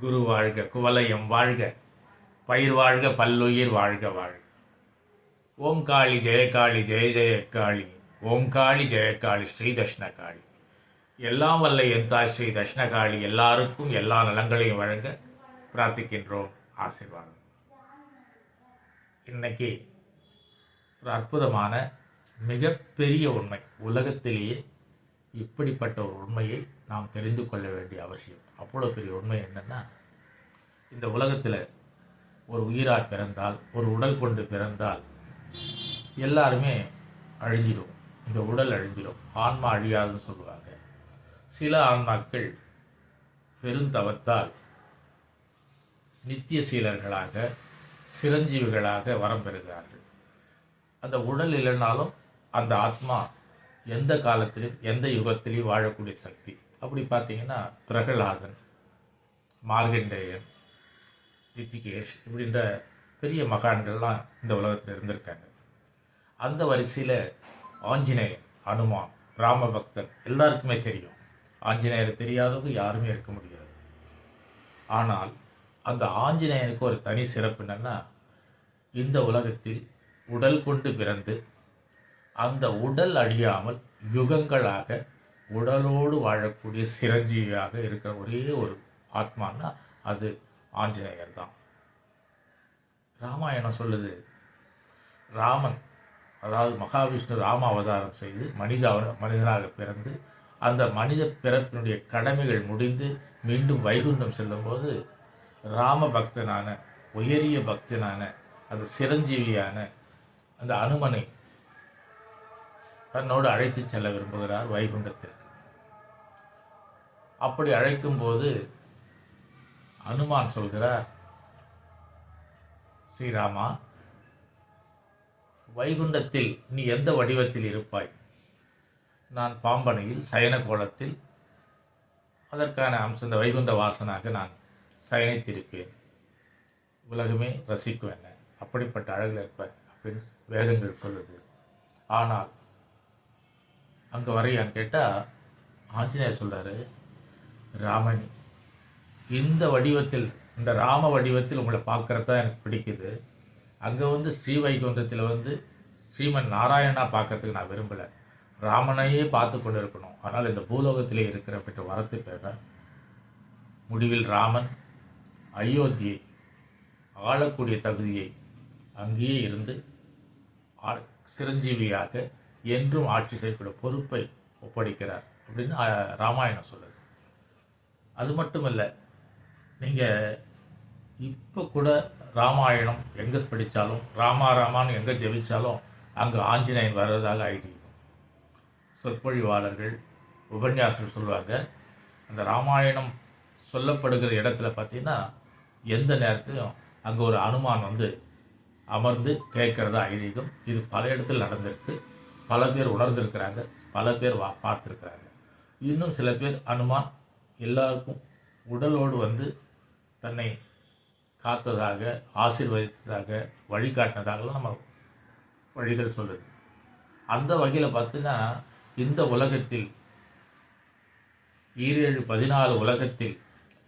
குரு வாழ்க குவலயம் வாழ்க பயிர் வாழ்க பல்லுயிர் வாழ்க வாழ்க. ஓம் காளி ஜெயகாளி ஜெய ஜெய காளி. ஓம் காளி ஜெயகாளி ஸ்ரீ தட்சிணகாளி எல்லாம் வல்ல என் தாய் ஸ்ரீ தட்சிணகாளி எல்லாருக்கும் எல்லா நலங்களையும் வழங்க பிரார்த்திக்கின்றோம். ஆசீர்வாதம். இன்னைக்கு ஒரு அற்புதமான மிகப்பெரிய உண்மை. உலகத்திலேயே இப்படிப்பட்ட ஒரு உண்மையை நாம் தெரிந்து கொள்ள வேண்டிய அவசியம். அவ்வளோ பெரிய உண்மை என்னென்னா இந்த உலகத்தில் ஒரு உயிராக பிறந்தால் ஒரு உடல் கொண்டு பிறந்தால் எல்லாருமே அழிஞ்சிடும். இந்த உடல் அழிஞ்சிடும். ஆன்மா அழியாதுன்னு சொல்லுவாங்க. சில ஆன்மாக்கள் பெருந்தவத்தால் நித்திய சீலர்களாக சிரஞ்சீவிகளாக வரம் பெறுகிறார்கள். அந்த உடல் இல்லைனாலும் அந்த ஆத்மா எந்த காலத்திலும் எந்த யுகத்திலையும் வாழக்கூடிய சக்தி. அப்படி பார்த்தீங்கன்னா பிரகலாதன் மார்கண்டேயன் ரித்திகேஷ் இப்படின்ற பெரிய மகான்கள்லாம் இந்த உலகத்தில் இருந்திருக்காங்க. அந்த வரிசையில் ஆஞ்சநேயர் அனுமான் ராமபக்தர் எல்லாருக்குமே தெரியும். ஆஞ்சநேயர் தெரியாதவங்க யாருமே இருக்க முடியாது. ஆனால் அந்த ஆஞ்சநேயனுக்கு ஒரு தனி சிறப்பு என்னன்னா இந்த உலகத்தில் உடல் கொண்டு பிறந்து அந்த உடல் அழியாமல் யுகங்களாக உடலோடு வாழக்கூடிய சிரஞ்சீவியாக இருக்கிற ஒரே ஒரு ஆத்மான்னா அது ஆஞ்சநேயர் தான். ராமாயணம் சொல்லுது ராமன் அதாவது மகாவிஷ்ணு ராம அவதாரம் செய்து மனித மனிதனாக பிறந்து அந்த மனித பிறப்பினுடைய கடமைகள் முடிந்து மீண்டும் வைகுண்டம் செல்லும்போது ராம பக்தனான உயரிய பக்தனான அந்த சிரஞ்சீவியான அந்த அனுமனை தன்னோடு அழைத்து செல்ல விரும்புகிறார் வைகுண்டத்திற்கு. அப்படி அழைக்கும்போது அனுமான் சொல்கிறார் ஸ்ரீராமா வைகுண்டத்தில் நீ எந்த வடிவத்தில் இருப்பாய்? நான் பாம்பனையில் சயன கோலத்தில் அதற்கான அம்சம் இந்த வைகுண்ட வாசனாக நான் சயனித்திருப்பேன். உலகமே ரசிக்கும் என்ன? அப்படிப்பட்ட அழகில் இருப்பேன் அப்படின்னு வேதங்கள் சொல்லுது. ஆனால் அங்கே வரையான்னு கேட்டால் ஆஞ்சநேயர் சொல்கிறாரு ராமணி இந்த வடிவத்தில் இந்த ராம வடிவத்தில் உங்களை பார்க்கறது தான் எனக்கு பிடிக்குது. அங்கே வந்து ஸ்ரீ வைகுண்டத்தில் வந்து ஸ்ரீமன் நாராயணா பார்க்கறதுக்கு நான் விரும்பலை. ராமனையே பார்த்து கொண்டு இருக்கணும் ஆனால் இந்த பூலோகத்திலே இருக்கிற பெற்ற வரத்தை பெற முடிவில் ராமன் அயோத்தியை ஆளக்கூடிய தகுதியை அங்கேயே இருந்து ஆ- சிரஞ்சீவியாக என்றும் ஆட்சி செய்யக்கூடிய பொறுப்பை ஒப்படைக்கிறார் அப்படின்னு ராமாயணம் சொல்லுது. அது மட்டும் இல்லை நீங்கள் இப்போ கூட ராமாயணம் எங்கே படித்தாலும் ராமா ராமான்னு எங்கே ஜெபிச்சாலும் அங்கே ஆஞ்சநேயன் வர்றதாக ஐதீகம் சொற்பொழிவாளர்கள் உபன்யாசர்கள் சொல்லுவாங்க அந்த ராமாயணம் சொல்லப்படுகிற இடத்துல பார்த்தீங்கன்னா எந்த நேரத்திலும் அங்கே ஒரு அனுமான் வந்து அமர்ந்து கேட்குறதா ஐதீகம். இது பல இடத்துல நடந்திருக்கு. பல பேர் உணர்ந்திருக்கிறாங்க. பல பேர் வா பார்த்துருக்குறாங்க. இன்னும் சில பேர் அனுமான் எல்லாருக்கும் உடலோடு வந்து தன்னை காத்ததாக ஆசீர்வதித்ததாக வழிகாட்டினதாகலாம் நம்ம வழிகள் சொல்லுது அந்த வகையில் பார்த்தீங்கன்னா இந்த உலகத்தில் ஈரேழு பதினாலு உலகத்தில்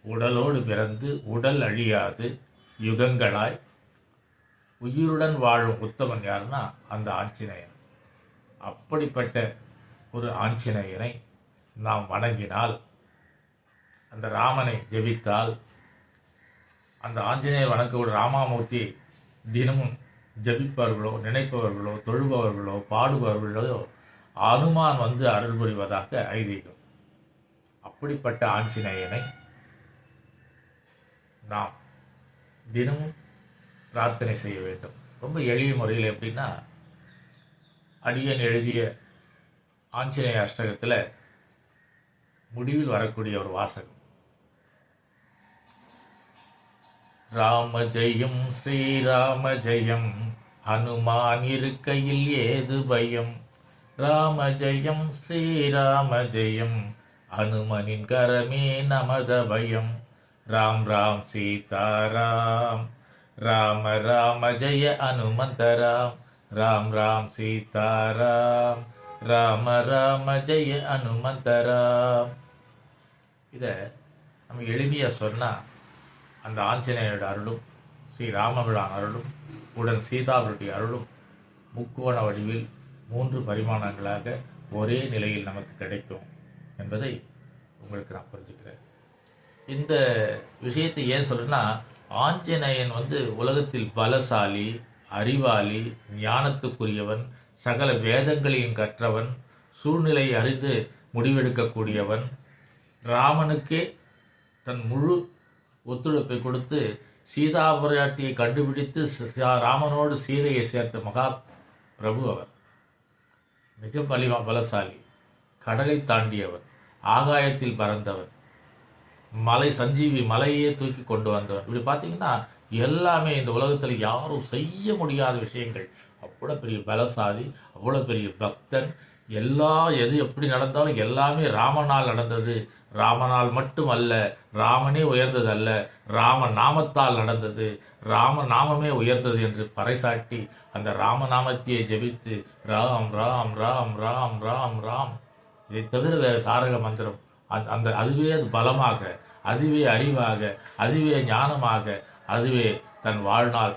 உடலோடு பிறந்து உடல் அழியாது யுகங்களாய் உயிருடன் வாழும் உத்தமன் யாருன்னா அந்த ஆஞ்சநேயன் அப்படிப்பட்ட ஒரு ஆஞ்சநேயனை நாம் வணங்கினால் அந்த ராமனை ஜெபித்தால் அந்த ஆஞ்சநேயர் வணங்கக்கூடிய ராமாமூர்த்தி தினமும் ஜபிப்பவர்களோ நினைப்பவர்களோ தொழுபவர்களோ பாடுபவர்களோ அனுமான் வந்து அருள் புரிவதாக ஐதீகம். அப்படிப்பட்ட ஆஞ்சநேயனை நாம் தினமும் பிரார்த்தனை செய்ய வேண்டும். ரொம்ப எளிய முறையில் எப்படின்னா அடியன் எழுதிய ஆஞ்சநேய அஷ்டகத்தில் முடிவில் வரக்கூடிய ஒரு வாசகம். ராம ஜெயம் ஸ்ரீராம ஜெயம் ஹனுமான் இருக்கையில் ஏது பயம்? ராம ஜெயம் ஸ்ரீராம ஜெயம் ஹனுமனின் கரமே நமத பயம். ராம் ராம் சீதாராம். ராம ராம ஜெய ஹனுமந்த ராம் ராம் ராம் சீதாராம். ராம ராம ஜெய ஹனுமந்த ராம் இதை நம்ம எளிமையாக சொன்னால் அந்த ஆஞ்சநேயரோட அருளும் ஸ்ரீ அருளும் உடன் சீதாவுடைய அருளும் முக்கோண வடிவில் மூன்று பரிமாணங்களாக ஒரே நிலையில் நமக்கு கிடைக்கும் என்பதை உங்களுக்கு நான் புரிஞ்சுக்கிறேன். இந்த விஷயத்தை ஏன் சொல்றேன்னா ஆஞ்சநேயன் வந்து உலகத்தில் பலசாலி அறிவாளி ஞானத்துக்குரியவன் சகல வேதங்களையும் கற்றவன் சூழ்நிலையை அறிந்து முடிவெடுக்கக்கூடியவன். ராமனுக்கே தன் முழு ஒத்துழைப்பை கொடுத்து சீதா பிராட்டியை கண்டுபிடித்து ராமனோடு சீதையை சேர்த்த மகா பிரபு அவர். மிக பலிவா பலசாலி கடலை தாண்டியவர் ஆகாயத்தில் பறந்தவர் மலை சஞ்சீவி மலையே தூக்கி கொண்டு வந்தவர். இப்படி பார்த்தீங்கன்னா எல்லாமே இந்த உலகத்தில் யாரும் செய்ய முடியாத விஷயங்கள். அவ்வளோ பெரிய பலசாலி அவ்வளோ பெரிய பக்தன் எல்லா எது எப்படி நடந்தாலும் எல்லாமே ராமனால் நடந்தது. ராமனால் மட்டும் அல்ல ராமனே உயர்ந்தது அல்ல ராம நாமத்தால் நடந்தது. ராம நாமமே உயர்ந்தது என்று பறைசாட்டி அந்த ராமநாமத்தையே ஜெபித்து ராம் ராம் ராம் ராம் ராம் ராம். இதை தவிர வேறு தாரக மந்திரம் அந்த அந்த அதுவே அது பலமாக அதுவே அறிவாக அதுவே ஞானமாக அதுவே தன் வாழ்நாள்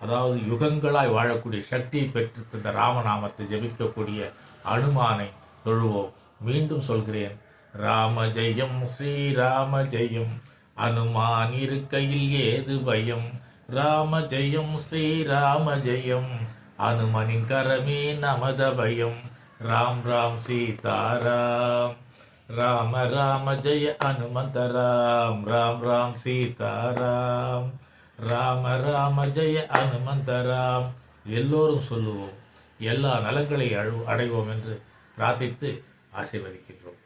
அதாவது யுகங்களாய் வாழக்கூடிய சக்தியை பெற்று ராமநாமத்தை ஜெபிக்கக்கூடிய அனுமானை தொழுவோம். மீண்டும் சொல்கிறேன். ராம ஜெயம் ஸ்ரீராம ஜெயம். அனுமான் இருக்கையில் ஏது பயம்? ராம ஜெயம் ஸ்ரீராம ஜெயம். அனுமனின் கரமே நமத பயம். ராம் ராம் சீதாராம் ராம. ராம ஜெய அனுமந்த ராம். ராம் ராம் சீதாராம் ராம ராம ஜெய அனுமந்த ராம் எல்லோரும் சொல்லுவோம் எல்லா நலங்களை அழு- அடைவோம் என்று பிரார்த்தித்து ஆசீர்வதிக்கின்றேன்